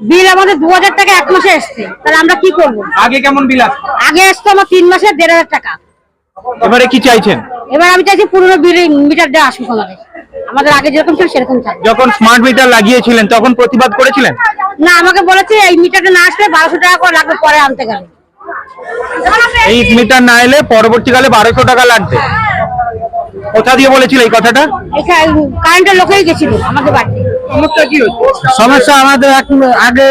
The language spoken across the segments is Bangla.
বিল আমাদের দু হাজার টাকা এক মাসে এসছে। তাহলে আমরা কি করব? আগে কেমন বিল আসতো আগে এসছে আমার তিন মাসে দেড় হাজার টাকা। এবারে কি চাইছেন? এবার আমি চাইছি পুরোনো বিল মিটার দেওয়া আসুক আমাদের। আমাদের আগে যেরকম ছিল সেরকম চাই যখন স্মার্ট মিটার লাগিয়েছিলেন তখন প্রতিবাদ করেছিলেন? না আমাকে বলেছে এই মিটারটা না আসলে বারোশো টাকা করে লাগবে পরে আনতে গেলে। এই মিটার না এলে পরবর্তীকালে বারোশো টাকা লাগবে। কোথা দিয়ে বলেছিল এই কথাটা? কারেন্টের লোকেই গেছিল আমাদের বাড়িতে। সমস্যা আমাদের আগে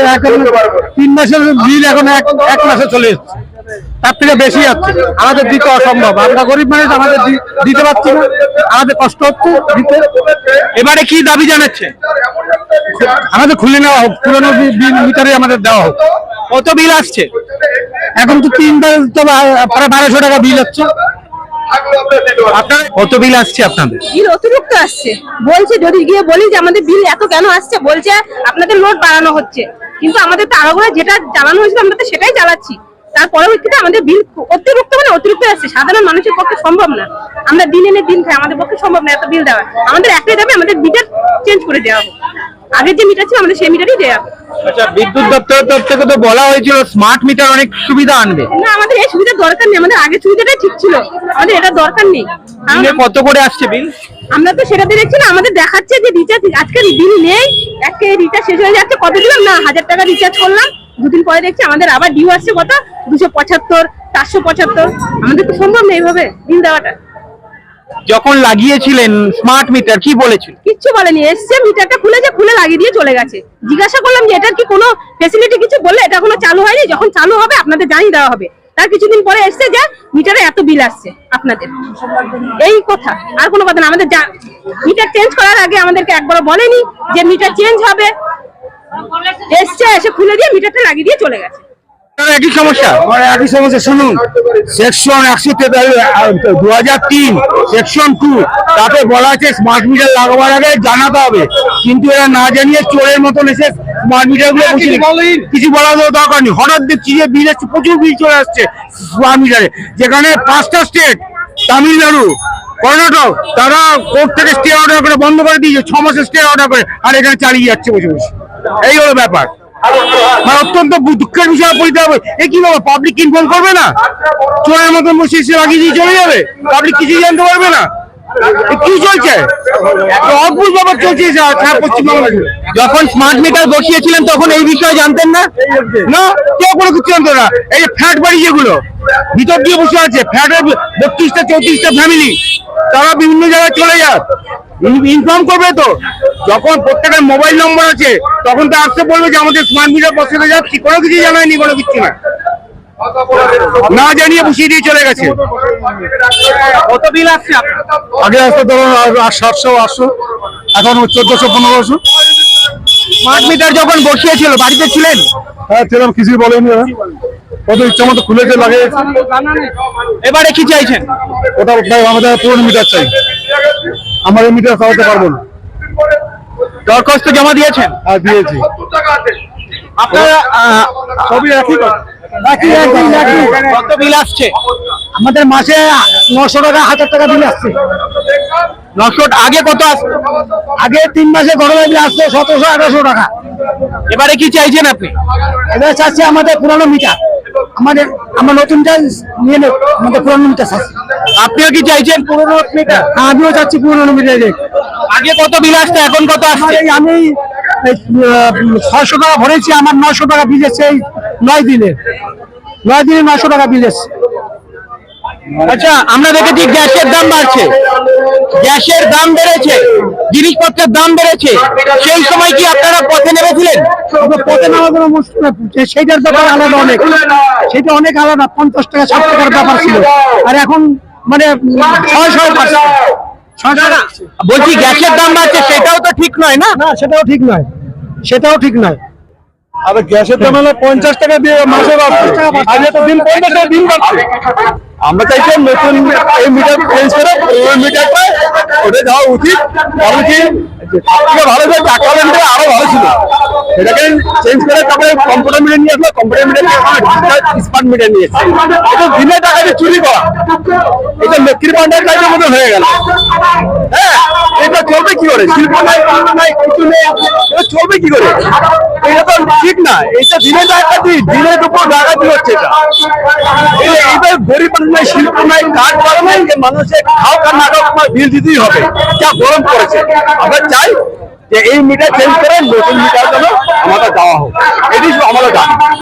তিন মাসের বিল এখন এক মাসে চলে এসছে। তার থেকে বেশি যাচ্ছে আমাদের দিতে অসম্ভব। আমরা গরিব মানুষ, আমাদের দিতে পারছি না। আমাদের কষ্ট হচ্ছে দিতে। এবারে কি দাবি জানাচ্ছে? আমাদের খুলে নেওয়া হোক। পুরোনো বিল মিটারে আমাদের দেওয়া হোক। কত বিল আসছে? এখন তো তিনবার তো প্রায় বারোশো টাকা বিল হচ্ছে। আপনার কত বিল আসছে আপনাদের? বিল অতিরিক্ত আসছে। বলছে, যদি গিয়ে বলি যে আমাদের বিল এত কেন আসছে, বলছে আপনাদের লোড বাড়ানো হচ্ছে। কিন্তু আমাদের তো আরও যেটা জ্বালানো হয়েছিল, আমরা তো সেটাই চালাচ্ছি তার পরবর্তীতে আমাদের বিল অতিরিক্ত মানে অতিরিক্ত আসছে। সাধারণ মানুষের পক্ষে সম্ভব না। আমরা দিন এনে দিন খাই, আমাদের পক্ষে সম্ভব না এত বিল দেওয়া। আমাদের একটাই দাবি, আমাদের মিটার চেঞ্জ করে দেওয়া হোক। আগের যে মিটার ছিল আমাদের সেই মিটারই হোক আচ্ছা বিদ্যুৎ দপ্তরের তরফ থেকে তো বলা হয়েছিল স্মার্ট মিটার অনেক সুবিধা আনবে। না আমাদের এই সুবিধার দরকার নেই আমাদের আগের সুবিধাটাই ঠিক ছিল। আমাদের এটা দরকার নেই। দিনে কত করে আসছে বিল আমরা তো সেটা দেখছি না আমাদের দেখাচ্ছে যে রিচার্জ আজকে বিল নেই আজকে রিচার্জ শেষ হয়ে যাচ্ছে। কত দিলাম? না হাজার টাকা রিচার্জ করলাম। দুদিন পরে দেখছি আমাদের আবার ডিউ আসছে কত? দুশো পঁচাত্তর চারশো পঁচাত্তর। আমাদের তো সম্ভব নেই এইভাবে দিন দেওয়াটা। যখন লাগিয়েছিলেন স্মার্ট মিটার কি বলেছিল? কিচ্ছু বলেনি, এসছে মিটারটা খুলেছে খুলে লাগিয়ে দিয়ে চলে গেছে। জিজ্ঞাসা করলাম যে, এটার কি কোনো ফেসিলিটি কিছু? বললে, এটা কোনো চালু হয়নি, যখন চালু হবে আপনাদের জানিয়ে দেওয়া হবে। তার কিছুদিন পরে এসছে যে মিটারে এত বিল আসছে আপনাদের। এই কথা, আর কোনো কথা না, আমাদের মিটার চেঞ্জ করার আগে আমাদেরকে একবার বলেনি যে মিটার চেঞ্জ হবে। এসছে, এসে খুলে দিয়ে মিটারটা লাগিয়ে দিয়ে চলে গেছে। একই সমস্যা? আমার একই সমস্যা শুনুন। সেকশন একশো দু হাজার তিন সেকশন টু তাতে বলা আছে স্মার্ট মিটার লাগাবার আগে জানাতে হবে। কিন্তু এরা না জানিয়ে চোরের মতন এসে স্মার্ট মিটারগুলো কিছু বলার দরকার নেই। হঠাৎ দেখছি যে বিল আসছে প্রচুর বিল চলে আসছে স্মার্ট মিটারে যেখানে পাঁচটা স্টেট তামিলনাড়ু কর্ণাটক তারা কোর্ট থেকে স্টে অর্ডার করে বন্ধ করে দিয়েছে ছ মাসের স্টে অর্ডার করে আর এখানে চালিয়ে যাচ্ছে বসে বসে। এই হলো ব্যাপার। মানে অত্যন্ত দুঃখের বিষয় হবে। এ কি বাবা পাবলিক ইনফর্ম করবে না? চোরের মতন বসে এসে লাগিয়ে চলে যাবে? পাবলিক কিছুই জানতে পারবে না। কি চলছে? অদ্ভুত ব্যাপার চলছে। যখন স্মার্ট মিটার বসিয়েছিলেন তখন এই বিষয়ে জানতেন না? না? কেউ কোনো কিছু জানতো না। এই যে বাড়ি যেগুলো, ভিতর দিয়ে বসে আছে ফ্ল্যাটের বত্রিশটা, চৌত্রিশটা ফ্যামিলি তারা বিভিন্ন জায়গায় চলে যায় ইনফর্ম করবে তো। যখন প্রত্যেকের মোবাইল নম্বর আছে, তখন তো আসতে বলবে যে আমাদের স্মার্ট মিটার বসাতে যাচ্ছি। কোনো কিছু জানায়নি, কোনো কিছু না। না জানিয়ে বসিয়ে দিয়ে চলে গেছে। কত বিল আসছে আগে আসতে ধরুন সাতশো আটশো এখন চোদ্দশো পনেরোশো। স্মার্ট মিটার যখন বসিয়েছিল বাড়িতে ছিলেন? হ্যাঁ সেরকম কিছুই বলেনি কত ইচ্ছা মতো খুলেছে লাগে এবারে কি চাইছেন? ওটা আমাদের পুরনো মিটার চাই। আমার এই মিটার চালাতে পারব না। দরখাস্ত জমা দিয়েছেন? আর দিয়েছি। আপনারা সবই একই কথা। একই একই একই কত বিল আসছে? আমাদের মাসে নশো টাকা হাজার টাকা বিল আসছে। নশো আগে কত আসছে আগে তিন মাসে গরমে বিল আসছে সতেরোশো আঠারোশো টাকা। এবারে কি চাইছেন আপনি? এবার চাচ্ছে আমাদের পুরনো মিটার। আমাদের আমরা নতুনটা নিয়ে নেব। আমাদের পুরনো মিটার চাচ্ছি। আপনিও কি চাইছেন পুরনো মিটার? আমিও চাচ্ছি পুরনো মিটার আগে কত বিল আসছে এখন কত আসছে? আমি ছয়শো টাকা ভরেছি, আমার নশো টাকা বিল এসছে এই নয় দিনে নয় দিনে নশো টাকা বিল এসছে। আচ্ছা আমরা দেখেছি গ্যাসের দাম বাড়ছে। গ্যাসের দাম বেড়েছে, জিনিসপত্রের দাম বেড়েছে। সেই সময় কি আপনারা পথে নেমেছিলেন? পথে নামা কোনো মুশকিল সেইটার ব্যাপার আলাদা অনেক। সেটা অনেক আলাদা, পঞ্চাশ টাকা, ষাট টাকার ব্যাপার ছিল। আর এখন মানে ছয় ছয় পাঁচশো ছয় টাকা। বলছি গ্যাসের দাম বাড়ছে সেটাও তো ঠিক নয় না? না সেটাও ঠিক নয়। সেটাও ঠিক নয়। আরে গ্যাসের দাম হলো পঞ্চাশ টাকা দিয়ে মাসে আগে দিন পঞ্চাশ টাকা দিন বাড়ছে। আমরা চাইছি নতুন এই মিটার চেঞ্জ করে ওই মিটারটা ওটা যাওয়া উচিত। কারণ কি? এটা দিনে টাকাটা চুরি করা। হ্যাঁ, এটা ঠিক না। এটা দিনে ডাকাতি দিনে দুপুর ডাকাতি হচ্ছে এটা। গরিব নাই, শিল্প নাই কাজ করা নাই মানুষের খাও না খাও বিল দিতেই হবে। যা গরম করেছে আবার চাই যে এই মিটার চেঞ্জ করে নতুন মিটার যেন আমাদের দেওয়া হোক। এটি আমাদের দাবি।